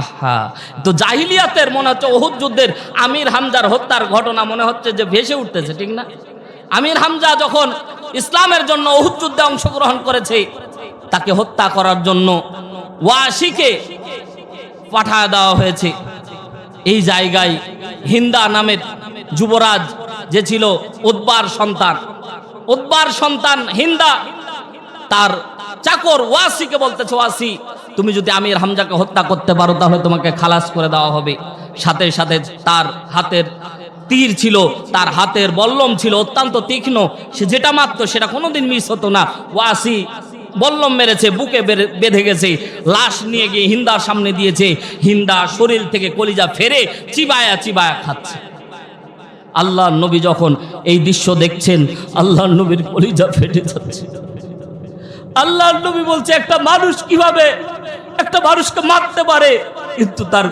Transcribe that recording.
আহা। তো জাহিলিয়াতের মনে হচ্ছে ওহুদ যুদ্ধের আমির হামজার হত্যার ঘটনা মনে হচ্ছে যে ভেসে উঠতেছে, ঠিক না? আমির হামজা যখন ইসলামের জন্য ওহুদ যুদ্ধে অংশগ্রহণ করেছে, তাকে হত্যা করার জন্য ওয়াসিকে পাঠায় দেওয়া হয়েছে। এই জায়গায় হিন্দা নামের যুবরাজ যে ছিল উদ্বার সন্তান উদ্বার সন্তান হিন্দা, তার চাকর ওয়াসিকে বলতেছে, ওয়াসি তুমি যদি আমির হামজাকে হত্যা করতে পারো, তাহলে তোমাকে খালাস করে দেওয়া হবে। সাথে সাথে তার হাতের তীর ছিল, তার হাতের বল্লম ছিল, অত্যন্ত তীক্ষ্ণ। সে যেটা মারতো, সেটা কোনোদিন মিস হতো না। ওয়াসি বল্লম মেরেছে, বুকে বেঁধে গেছে, লাশ নিয়ে গিয়ে হিন্দার সামনে দিয়েছে। হিন্দা শরীর থেকে কলিজা ফেরে চিবায়া চিবায়া খাচ্ছে। আল্লাহ নবী যখন এই দৃশ্য দেখছেন আল্লাহ নবীর কলিজা ফেটে যাচ্ছে। আল্লাহ নবী বলছে একটা মানুষ কীভাবে একটা মানুষকে মারতে পারে? কিন্তু তার